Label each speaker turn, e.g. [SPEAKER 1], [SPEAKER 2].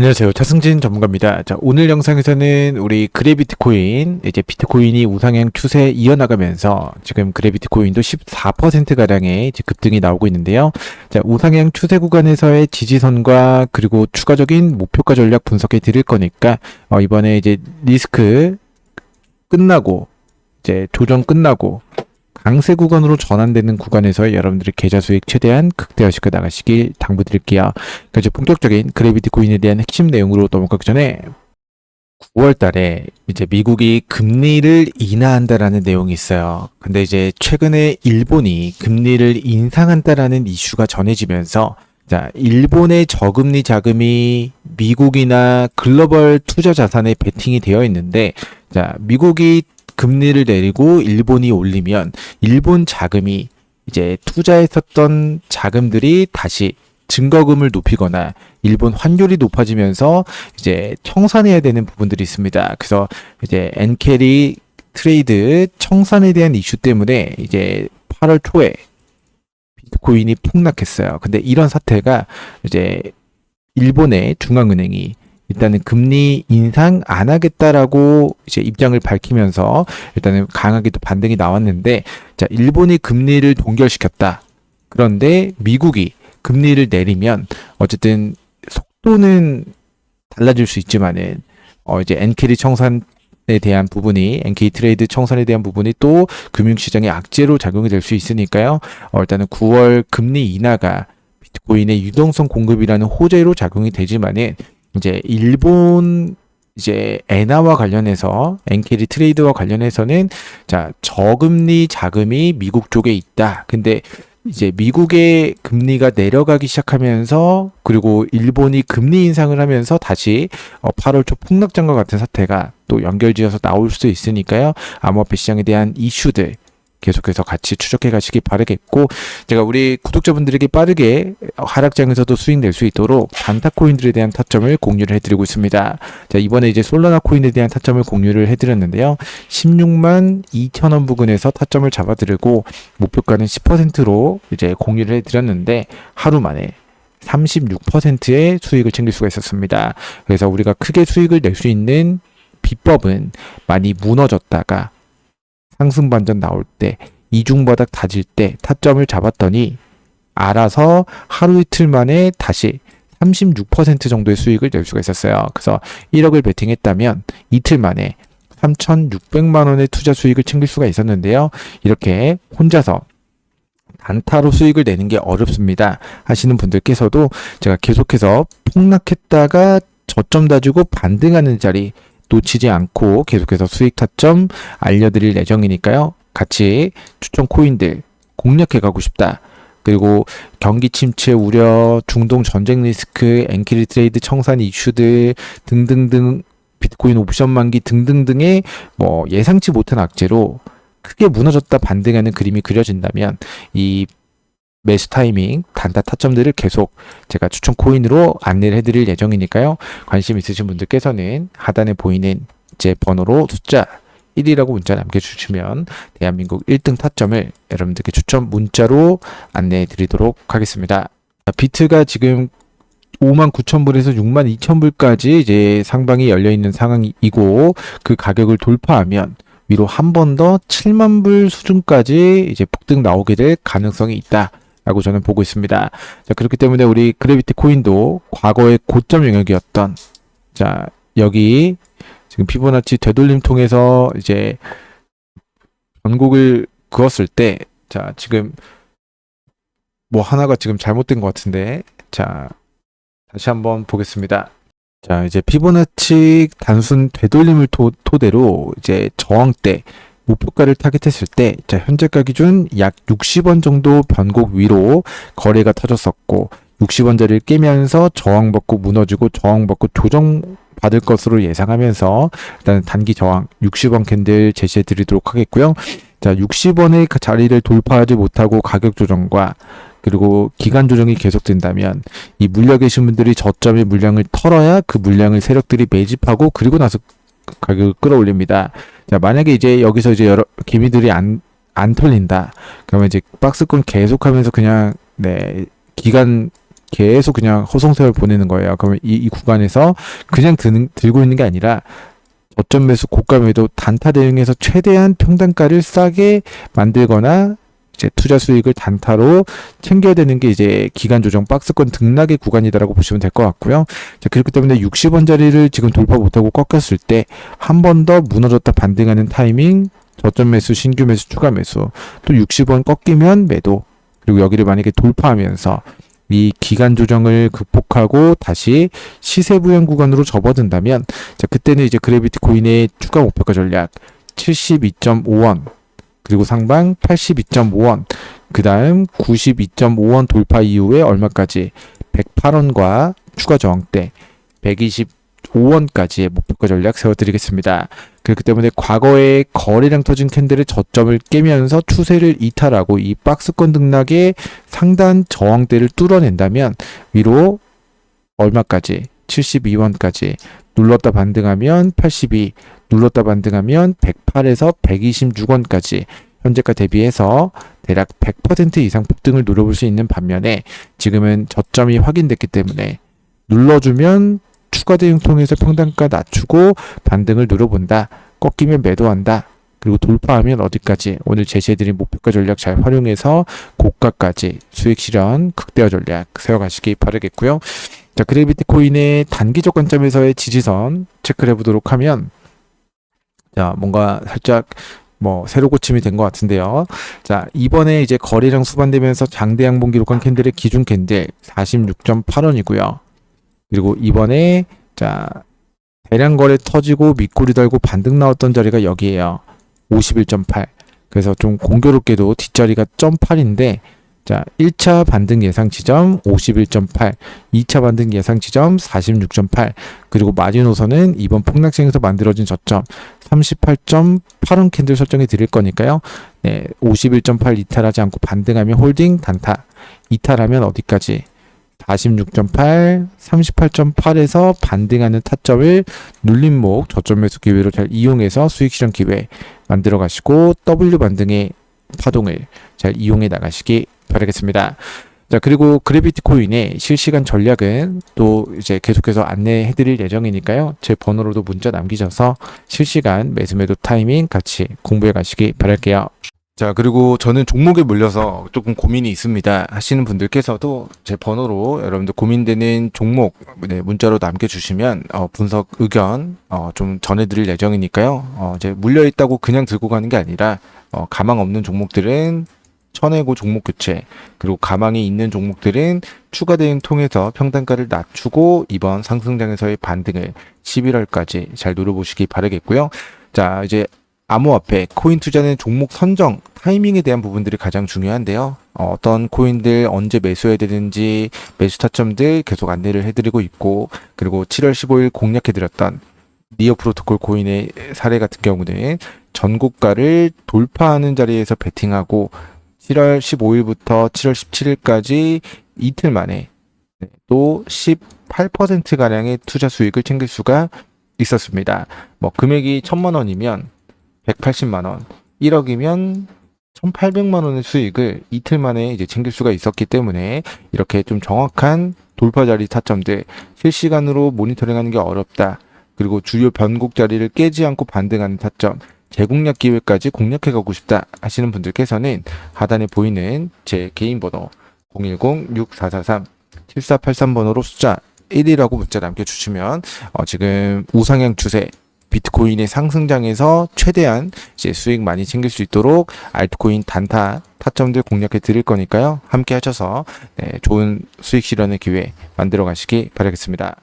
[SPEAKER 1] 안녕하세요. 차승진 전문가입니다. 자, 오늘 영상에서는 우리 그래비티 코인, 이제 비트코인이 우상향 추세 이어나가면서 지금 그래비티 코인도 14%가량의 이제 급등이 나오고 있는데요. 자, 우상향 추세 구간에서의 지지선과 그리고 추가적인 목표가 전략 분석해 드릴 거니까, 어, 이번에 이제 리스크 끝나고, 이제 조정 끝나고, 강세 구간으로 전환되는 구간에서 여러분들의 계좌 수익 최대한 극대화시켜 나가시길 당부드릴게요. 그러니까 이제 본격적인 그래비티 코인에 대한 핵심 내용으로 넘어가기 전에 9월 달에 이제 미국이 금리를 인하한다라는 내용이 있어요. 근데 이제 최근에 일본이 금리를 인상한다라는 이슈가 전해지면서 자, 일본의 저금리 자금이 미국이나 글로벌 투자 자산에 베팅이 되어 있는데 자, 미국이 금리를 내리고 일본이 올리면 일본 자금이 이제 투자했었던 자금들이 다시 증거금을 높이거나 일본 환율이 높아지면서 이제 청산해야 되는 부분들이 있습니다. 그래서 이제 엔캐리 트레이드 청산에 대한 이슈 때문에 이제 8월 초에 비트코인이 폭락했어요. 근데 이런 사태가 이제 일본의 중앙은행이 일단은 금리 인상 안 하겠다라고 이제 입장을 밝히면서 일단은 강하게 또 반등이 나왔는데 자, 일본이 금리를 동결시켰다. 그런데 미국이 금리를 내리면 어쨌든 속도는 달라질 수 있지만은 어 이제 엔캐리 청산 에 대한 부분이 엔캐리 트레이드 청산에 대한 부분이 또 금융시장의 악재로 작용이 될 수 있으니까요. 어 일단은 9월 금리 인하가 비트코인의 유동성 공급이라는 호재로 작용이 되지만은 이제 일본 이제 엔화와 관련해서 엔캐리 트레이드와 관련해서는 자 저금리 자금이 미국 쪽에 있다. 근데 이제 미국의 금리가 내려가기 시작하면서 그리고 일본이 금리 인상을 하면서 다시 어 8월 초 폭락장과 같은 사태가 또 연결지어서 나올 수 있으니까요. 암호화폐 시장에 대한 이슈들 계속해서 같이 추적해 가시기 바라겠고 제가 우리 구독자분들에게 빠르게 하락장에서도 수익 낼 수 있도록 단타 코인들에 대한 타점을 공유를 해드리고 있습니다. 자 이번에 이제 솔라나 코인에 대한 타점을 공유를 해드렸는데요. 16만 2천 원 부근에서 타점을 잡아드리고 목표가는 10%로 이제 공유를 해드렸는데 하루 만에 36%의 수익을 챙길 수가 있었습니다. 그래서 우리가 크게 수익을 낼 수 있는 비법은 많이 무너졌다가 상승 반전 나올 때 이중바닥 다질 때 타점을 잡았더니 알아서 하루 이틀 만에 다시 36% 정도의 수익을 낼 수가 있었어요. 그래서 1억을 베팅했다면 이틀 만에 3,600만 원의 투자 수익을 챙길 수가 있었는데요. 이렇게 혼자서 단타로 수익을 내는 게 어렵습니다. 하시는 분들께서도 제가 계속해서 폭락했다가 저점 다지고 반등하는 자리 놓치지 않고 계속해서 수익 타점 알려드릴 예정이니까요. 같이 추천 코인들 공략해 가고 싶다. 그리고 경기 침체 우려, 중동 전쟁 리스크, 엔키리 트레이드 청산 이슈들 등등등 비트코인 옵션 만기 등등등의 뭐 예상치 못한 악재로 크게 무너졌다 반등하는 그림이 그려진다면 이 매수 타이밍, 단타 타점들을 계속 제가 추천 코인으로 안내를 해드릴 예정이니까요. 관심 있으신 분들께서는 하단에 보이는 제 번호로 숫자 1이라고 문자 남겨주시면 대한민국 1등 타점을 여러분들께 추천 문자로 안내해 드리도록 하겠습니다. 비트가 지금 5만 9천 불에서 6만 2천 불까지 이제 상방이 열려 있는 상황이고 그 가격을 돌파하면 위로 한 번 더 7만 불 수준까지 이제 폭등 나오게 될 가능성이 있다. 라고 저는 보고 있습니다. 자, 그렇기 때문에 우리 그래비티 코인도 과거의 고점 영역이었던 자, 여기 지금 피보나치 되돌림 통해서 이제 변곡을 그었을 때 자, 지금 뭐 하나가 지금 잘못된 것 같은데 자, 다시 한번 보겠습니다. 자, 이제 피보나치 단순 되돌림을 토, 토대로 이제 저항대 목표가를 타겟했을 때, 자, 현재가 기준 약 60원 정도 변곡 위로 거래가 터졌었고, 60원짜리를 깨면서 저항받고 무너지고 저항받고 조정 받을 것으로 예상하면서 일단 단기 저항 60원 캔들 제시해 드리도록 하겠고요. 자, 60원의 그 자리를 돌파하지 못하고 가격 조정과 그리고 기간 조정이 계속된다면 이 물려 계신 분들이 저점의 물량을 털어야 그 물량을 세력들이 매집하고 그리고 나서 가격을 끌어올립니다. 자, 만약에 이제 여기서 이제 여러 개미들이 안, 안 털린다. 그러면 이제 박스권 계속 하면서 그냥, 네, 기간 계속 그냥 허송세월 보내는 거예요. 그러면 이, 이 구간에서 그냥 드는, 들고 있는 게 아니라 저점 매수 고가 매도 단타 대응해서 최대한 평단가를 싸게 만들거나 이제 투자 수익을 단타로 챙겨야 되는 게 이제 기간 조정 박스권 등락의 구간이다라고 보시면 될 것 같고요. 자, 그렇기 때문에 60원짜리를 지금 돌파 못하고 꺾였을 때 한 번 더 무너졌다 반등하는 타이밍 저점 매수, 신규 매수, 추가 매수 또 60원 꺾이면 매도 그리고 여기를 만약에 돌파하면서 이 기간 조정을 극복하고 다시 시세 부양 구간으로 접어든다면 자 그때는 이제 그래비티 코인의 추가 목표가 전략 72.5원 그리고 상방 82.5원 그 다음 92.5원 돌파 이후에 얼마까지 108원과 추가 저항대 125원까지의 목표가 전략 세워드리겠습니다. 그렇기 때문에 과거에 거래량 터진 캔들의 저점을 깨면서 추세를 이탈하고 이 박스권 등락의 상단 저항대를 뚫어낸다면 위로 얼마까지 72원까지 눌렀다 반등하면 82 눌렀다 반등하면 108에서 126원까지 현재가 대비해서 대략 100% 이상 폭등을 누려볼 수 있는 반면에 지금은 저점이 확인됐기 때문에 눌러주면 추가 대응 통해서 평단가 낮추고 반등을 누려본다. 꺾이면 매도한다. 그리고 돌파하면 어디까지 오늘 제시해드린 목표가 전략 잘 활용해서 고가까지 수익 실현 극대화 전략 세워가시기 바라겠고요. 자 그래비티 코인의 단기적 관점에서의 지지선 체크를 해보도록 하면 자 뭔가 살짝 뭐 새로 고침이 된 것 같은데요. 자 이번에 이제 거래량 수반되면서 장대 양봉 기록한 캔들의 기준 캔들 46.8원이고요. 그리고 이번에 자 대량 거래 터지고 밑꼬리 달고 반등 나왔던 자리가 여기에요. 51.8. 그래서 좀 공교롭게도 뒷자리가 0.8인데 자 1차 반등 예상 지점 51.8, 2차 반등 예상 지점 46.8, 그리고 마지노선은 이번 폭락시에서 만들어진 저점 38.8원 캔들 설정해 드릴 거니까요. 네, 51.8 이탈하지 않고 반등하면 홀딩 단타, 이탈하면 어디까지? 46.8, 38.8에서 반등하는 타점을 눌림목 저점 매수 기회로 잘 이용해서 수익 실현 기회 만들어 가시고 W 반등의 파동을 잘 이용해 나가시기 바라겠습니다. 자, 그리고 그래비티 코인의 실시간 전략은 또 이제 계속해서 안내해 드릴 예정이니까요. 제 번호로도 문자 남기셔서 실시간 매수 매도 타이밍 같이 공부해 가시기 바랄게요. 자, 그리고 저는 종목에 물려서 조금 고민이 있습니다. 하시는 분들께서도 제 번호로 여러분들 고민되는 종목 네, 문자로 남겨주시면 어, 분석 의견 어, 좀 전해드릴 예정이니까요. 어, 이제 물려 있다고 그냥 들고 가는 게 아니라 어, 가망 없는 종목들은 쳐내고 종목 교체 그리고 가망이 있는 종목들은 추가 대응 통해서 평단가를 낮추고 이번 상승장에서의 반등을 11월까지 잘 노려보시기 바라겠고요. 자, 이제 암호화폐, 코인 투자는 종목 선정, 타이밍에 대한 부분들이 가장 중요한데요. 어, 떤 코인들 언제 매수해야 되는지 매수 타점들 계속 안내를 해드리고 있고, 그리고 7월 15일 공략해드렸던 니어 프로토콜 코인의 사례 같은 경우는 전고가를 돌파하는 자리에서 베팅하고 7월 15일부터 7월 17일까지 이틀 만에 네, 또 18%가량의 투자 수익을 챙길 수가 있었습니다. 뭐 금액이 1000만 원이면 180만 원, 1억이면 1,800만 원의 수익을 이틀 만에 이제 챙길 수가 있었기 때문에 이렇게 좀 정확한 돌파 자리 타점들 실시간으로 모니터링하는 게 어렵다. 그리고 주요 변곡 자리를 깨지 않고 반등하는 타점, 재공략 기회까지 공략해 가고 싶다 하시는 분들께서는 하단에 보이는 제 개인 번호 010-6443-7483번호로 숫자 1이라고 문자 남겨주시면 어, 지금 우상향 추세 비트코인의 상승장에서 최대한 이제 수익 많이 챙길 수 있도록 알트코인 단타 타점들 공략해 드릴 거니까요. 함께 하셔서 네, 좋은 수익 실현의 기회 만들어 가시기 바라겠습니다.